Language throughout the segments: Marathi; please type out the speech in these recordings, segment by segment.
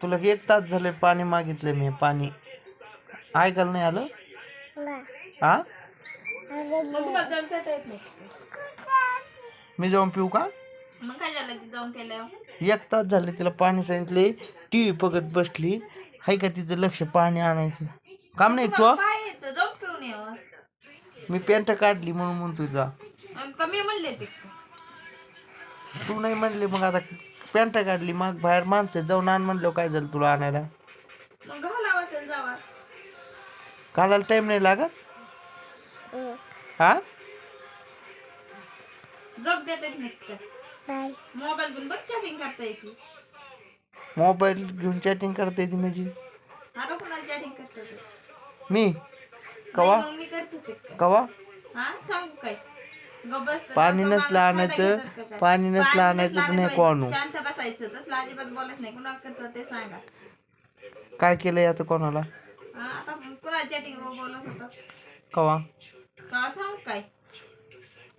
तुला एक तास झाले पाणी मागितलं मी पाणी. ऐकायला नाही आलं? हा मी जाऊन पिऊ का? मग काय झालं की जाऊन केल्यावर एक तास झाले तिला पाणी सांगितले टी व्ही बघत बसली. हाय का तिचं लक्ष पाणी आणायचं? काम नाही तू? काय येतं जाऊन पिऊन यावं मी पॅन्ट काढली म्हणून म्हणतो जा. आणि कमी म्हणले ते. तू नाही म्हणले मग आता पॅन्ट काढली मग बाहेर माणसं जाऊन आण म्हणलं काय झालं तुला आणायला? मग घालावा तर जावा. कालाला टाइम नाही लागत? हा? झोप देत येत नाही. का मोबाईल घेऊन चॅटिंग करता येते. मोबाईल घेऊन चॅटिंग करता येते म्हणजे? आता कुणाला चॅटिंग करता येते. मी? कवा? मग मी करत होते का? कवा? हा सांगू काय? गप्प बस तर पाणी नसलं आणायचं? पाणी नसलं आणायचं तर नाही पाहिजे. आणू. शांत बसायचं तसलं अजिबात बोलत नाही. कुणा करतो ते सांगा. काय केलंय आता कोणाला? हा आता कुणा चॅटिंग बोलत होतं? कवा? का सांगू काय?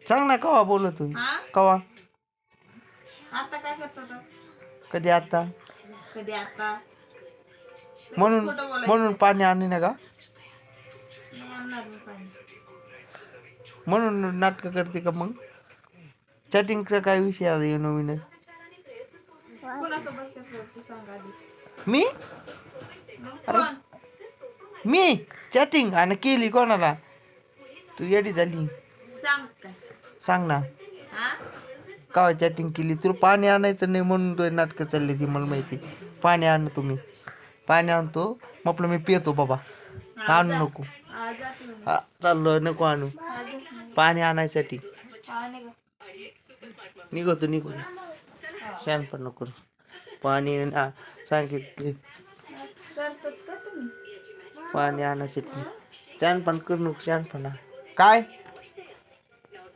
सांग ना कवा बोलत होय हा? कवा? आता काय करत होता कधी आता? कधी आता? म्हणून खोटं बोलायचं. म्हणून पाणी आणली ना का? नाही आणणार मी पाणी. म्हणून नाटकं करते का मग? चॅटिंगचा काय विषय आहे हे नवीनच? कुणासोबत करत होती सांगा आधी. मी? कोण? मी? चॅटिंग आणि केली कोणाला? तू येडी झाली. सांग काय? सांग ना. हा? का चॅटिंग केली? तुला पाणी आणायचं नाही म्हणून तो नाटकं चालली ती मला माहिती. पाणी आण तुम्ही. पाणी आणतो मग आपलं मी पितो बाबा. आणू नको. आज जात नाही. हा चाललो नको आणू. आज. पाणी आणायसाठी. पाणी? निघतो निघतो. शान पण नको पाणी सांगितले. पाणी आणायसाठी छान पण करू नको शहाणपणा काय?